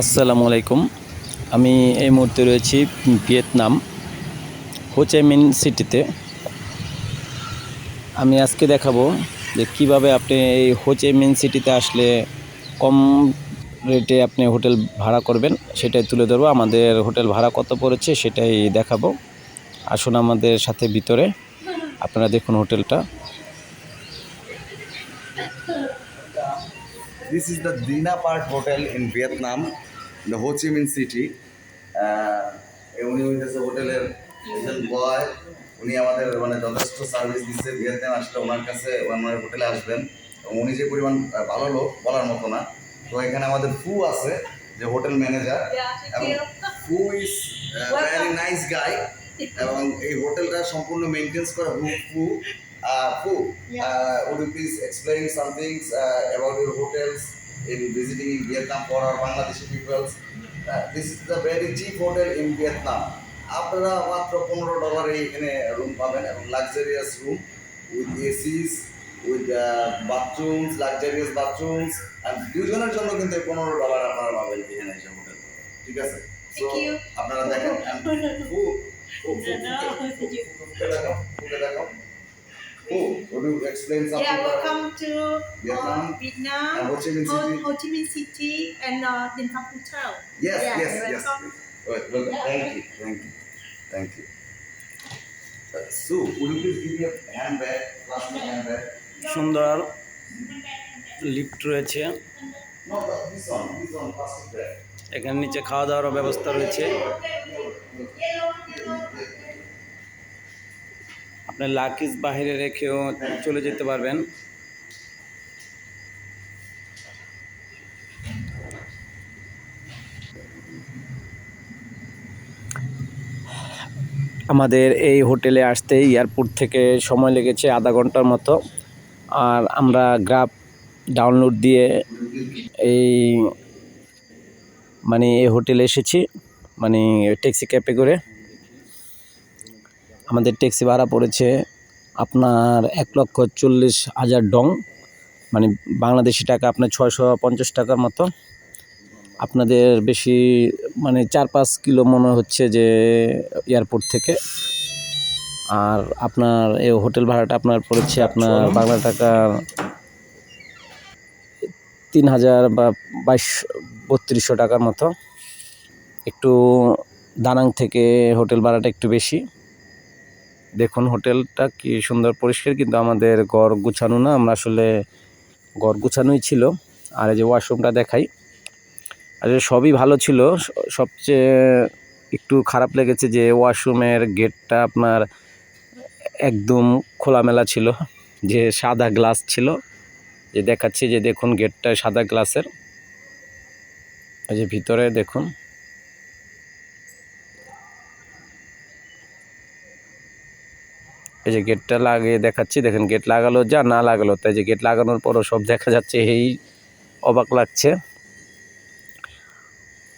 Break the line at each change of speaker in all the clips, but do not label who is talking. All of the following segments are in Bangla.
আসসালামু আলাইকুম। আমি এই মুহূর্তে রয়েছি ভিয়েতনাম হোচাইমিন সিটিতে। আমি আজকে দেখাবো যে কীভাবে আপনি এই হোচাইমিন সিটিতে আসলে কম রেটে আপনি হোটেল ভাড়া করবেন, সেটাই তুলে ধরবো। আমাদের হোটেল ভাড়া কত পড়েছে সেটাই দেখাবো। আসুন আমাদের সাথে ভিতরে, আপনারা দেখুন হোটেলটা।
This is the Dina Park Hotel in Vietnam, the Ho Chi Minh City. এ উনি হইতেছে হোটেলের একজন বয় উনি আমাদের মানে যথেষ্ট সার্ভিস দিচ্ছে ভিয়েতনাম আসলে ওনার কাছে ওনার হোটেলে আসবেন। উনি যে পরিমাণ ভালো লোক বলার মতো না। তো এখানে আমাদের ফু আছে যে হোটেল ম্যানেজার। এবং ফু ইজ ভেরি নাইস গাই এবং এই হোটেলটা সম্পূর্ণ মেনটেন্স করে হু ফু। Uh, ফু would you please explain some things uh, about your hotels in visiting in Vietnam for our Bangladeshi peoples? Uh, this is the very cheap hotel in Vietnam. আপনারা মাত্র পনেরো ডলারে এখানে রুম পাবেন এবং luxurious room with ACs with bathrooms luxurious bathrooms and দুজনের জন্য কিন্তু পনেরো ডলার আপনারা পাবেন এখানে এসে হোটেল ঠিক আছে
Thank you.
আপনারা দেখেন who- who- who- who- who- দেখাও, who দেখাও। Who? Would you explain something?
Yeah,
about-
welcome to
Vietnam.
uh, Vietnam,
And Ho Chi Minh
Ho,
City.
Ho Chi Minh City, and uh, Din Phang Hotel.
Yes,
Yeah,
yes,
you're
yes.
welcome.
Wait, well, thank you, thank you, thank you. Uh, Sue, would you please give me a handbag, plastic handbag?
সুন্দর লিফট রয়েছে
No, the- this one, this one, plastic bag.
এখানে নিচে খাওয়া দাওয়ার ব্যবস্থা রয়েছে আপনার লাকিজ বাইরে রেখেও চলে যেতে পারবেন। আমাদের এই হোটেলে আসতে এয়ারপোর্ট থেকে সময় লেগেছে আধা ঘণ্টার মতো। আর আমরা গ্রাফ ডাউনলোড দিয়ে এই মানে এই হোটেলে এসেছি মানে ট্যাক্সি ক্যাবে করে। আমাদের ট্যাক্সি ভাড়া পড়েছে আপনার এক লক্ষ চল্লিশ হাজার ডং মানে বাংলাদেশি টাকা আপনার ছয়শো পঞ্চাশ টাকার মতো। আপনাদের বেশি মানে চার পাঁচ কিলো মনে হচ্ছে যে এয়ারপোর্ট থেকে। আর আপনার এই হোটেল ভাড়াটা আপনার পড়েছে আপনার বাংলা টাকা তিন হাজার বা বাইশ বত্রিশশো টাকার মতো। একটু দানাং থেকে হোটেল ভাড়াটা একটু বেশি। দেখুন হোটেলটা কি সুন্দর পরিষ্কার, কিন্তু আমাদের ঘর গুছানো না, আমরা আসলে ঘর গুছানোই ছিল। আর এই যে ওয়াশরুমটা দেখাই। আর সবই ভালো ছিল, সবচেয়ে একটু খারাপ লেগেছে যে ওয়াশরুমের গেটটা আপনার একদম খোলামেলা ছিল, যে সাদা গ্লাস ছিল। যে দেখাচ্ছি যে দেখুন গেটটা সাদা গ্লাসের। এই যে ভিতরে দেখুন। এই যে গেটটা লাগিয়ে দেখাচ্ছি, দেখেন গেট লাগালো যা না লাগালো, তাই যে গেট লাগানোর পরও সব দেখা যাচ্ছে, এই অবাক লাগছে।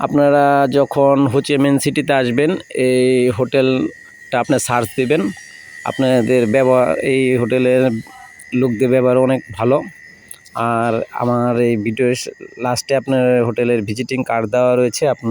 আপনারা যখন হোচে মেন সিটিতে আসবেন, এই হোটেলটা আপনি সার্চ দিবেন। আপনাদের ব্যবহার, এই হোটেলের লোকদের ব্যবহার অনেক ভালো। আর আমার এই ভিডিওর লাস্টে আপনার হোটেলের ভিজিটিং কার্ড দেওয়া রয়েছে, আপনি